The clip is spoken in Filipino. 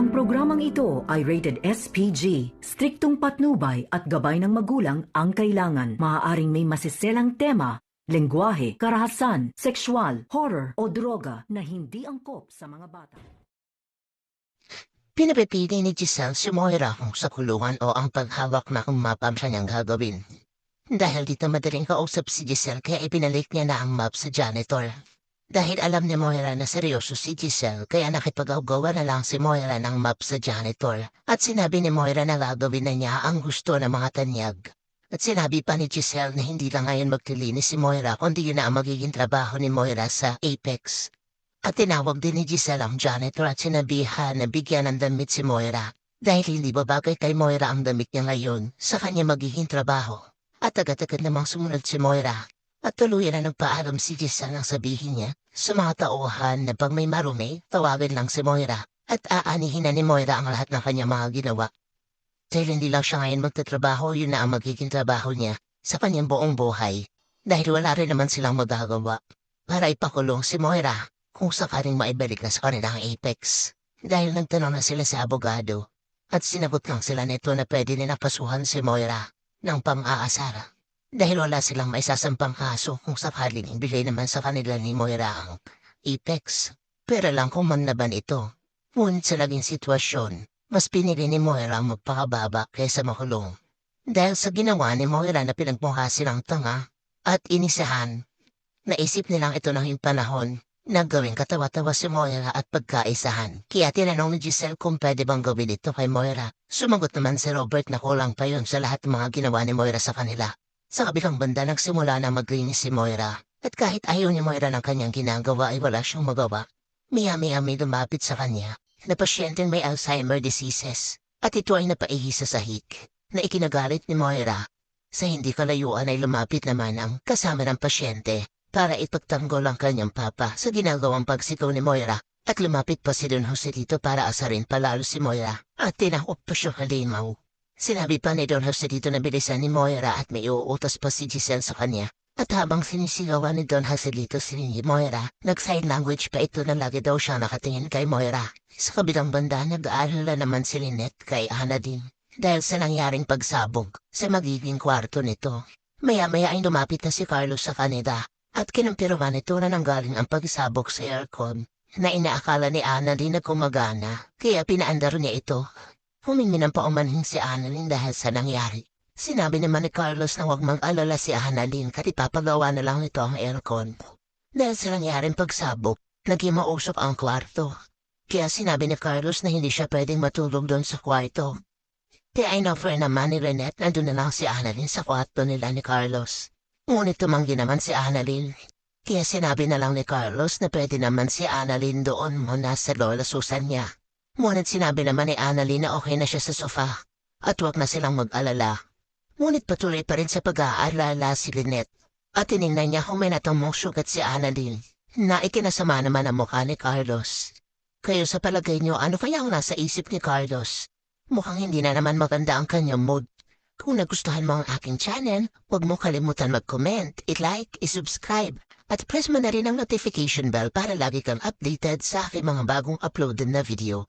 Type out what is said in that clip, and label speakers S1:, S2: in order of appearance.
S1: Ang programang ito ay rated SPG. Striktong patnubay at gabay ng magulang ang kailangan. Maaaring may masiselang tema, lengguwahe, karahasan, sexual, horror o droga na hindi angkop sa mga bata.
S2: Pinapipili ni Giselle si Moira kung sa kulungan o ang paghawak na umapam siya niyang gagawin. Dahil dito madaling kausap si Giselle kaya ipinalik niya na ang map sa janitor. Dahil alam ni Moira na seryoso si Giselle kaya nakipag-agawa na lang si Moira ng map sa janitor at sinabi ni Moira na gagawin na niya ang gusto ng mga tanyag. At sinabi pa ni Giselle na hindi lang ngayon maglilinis si Moira kundi yun na ang magiging trabaho ni Moira sa Apex. At tinawag din ni Giselle ang janitor at sinabihan na bigyan ng damit si Moira. Dahil hindi ba bagay kay Moira ang damit niya ngayon sa kanya magiging trabaho. At agad-agad namang sumunod si Moira. At tuluyan na nagpaalam si Giselle ang sabihin niya sa mga tauhan na pag may marumi, tawagin lang si Moira. At aanihin na ni Moira ang lahat ng kanyang mga ginawa. Dahil hindi lang siya ngayon magtatrabaho, yun na ang magiging trabaho niya sa kanyang buong buhay. Dahil wala rin naman silang magagawa para ipakulong si Moira kung sakaling maibalik na sa kanila ang Apex. Dahil nagtanong na sila sa abogado at sinagot lang sila nito na pwede nila pasuhan si Moira ng pang-aasara. Dahil wala silang maisasampang kaso kung sakaling ibigay naman sa kanila ni Moira ang Apex. Pero lang kung man naman ito. Ngunit sa naging sitwasyon, mas pinili ni Moira ang magpakababa kaysa makulong. Dahil sa ginawa ni Moira na pinagmukha silang tanga at inisahan, naisip nilang ito na yung panahon na gawing katawa-tawa si Moira at pagkaisahan. Kaya tinanong ni Giselle kung pwede bang gawin ito kay Moira. Sumagot naman si Robert na kulang pa yun sa lahat ng mga ginawa ni Moira sa kanila. Sa kabilang banda nagsimula na maglinis si Moira. At kahit ayaw ni Moira ng kanyang ginagawa ay wala siyang magawa. Maya-maya may lumapit sa kanya na pasyenteng may Alzheimer diseases. At ito ay napaihi sa sahig na ikinagalit ni Moira. Sa hindi kalayuan ay lumapit naman ang kasama ng pasyente para ipagtanggol ang kanyang papa sa ginagawang pagsikaw ni Moira at lumapit pa si Don Jose dito para asarin palalo si Moira at tinakot pa siya halimaw. Sinabi pa ni Don Jose dito na bilisan ni Moira at may uutos pa si Giselle sa kanya. At habang sinisigawan ni Don Jose dito si Moira, nag-sign language pa ito na lagi daw siya nakatingin kay Moira. Sa kabilang banda, nag-aalala naman si Lynette kay Hana din dahil sa nangyaring pagsabog sa magiging kwarto nito. Maya-maya ay lumapit na si Carlos sa kanila at kinampiruan nito na nanggaling ang pagsabog sa aircon na inaakala ni Ana din na kumagana kaya pinaandar niya ito. Humingi ng paumanhin si Annalyn dahil sa nangyari. Sinabi naman ni Carlos na huwag mag-alala si Annalyn kasi papagawa na lang nito ang aircon. Dahil sa nangyaring pagsabog, naging mausok ang kwarto. Kaya sinabi ni Carlos na hindi siya pwedeng matulog doon sa kwarto. Kaya inoffer naman ni Renette na doon na lang si Annalyn sa kwarto nila ni Carlos. Ngunit tumanggi naman si Annalyn. Kaya sinabi na lang ni Carlos na pwede naman si Annalyn doon muna sa lola Susan niya. Ngunit sinabi naman ni Annalyn na okay na siya sa sofa at huwag na silang mag-alala. Ngunit patuloy pa rin sa pag-aalala si Lynette at tinignan niya kung may natamong sugat si Annalyn na ikinasama naman ang mukha ni Carlos. Kayo sa palagay niyo ano kaya ang nasa isip ni Carlos? Mukhang hindi na naman maganda ang kanyang mood. Kung nagustuhan mo ang aking channel, huwag mo kalimutan mag-comment, i-like, i-subscribe, at press mo na rin ang notification bell para lagi kang updated sa aking mga bagong uploaded na video.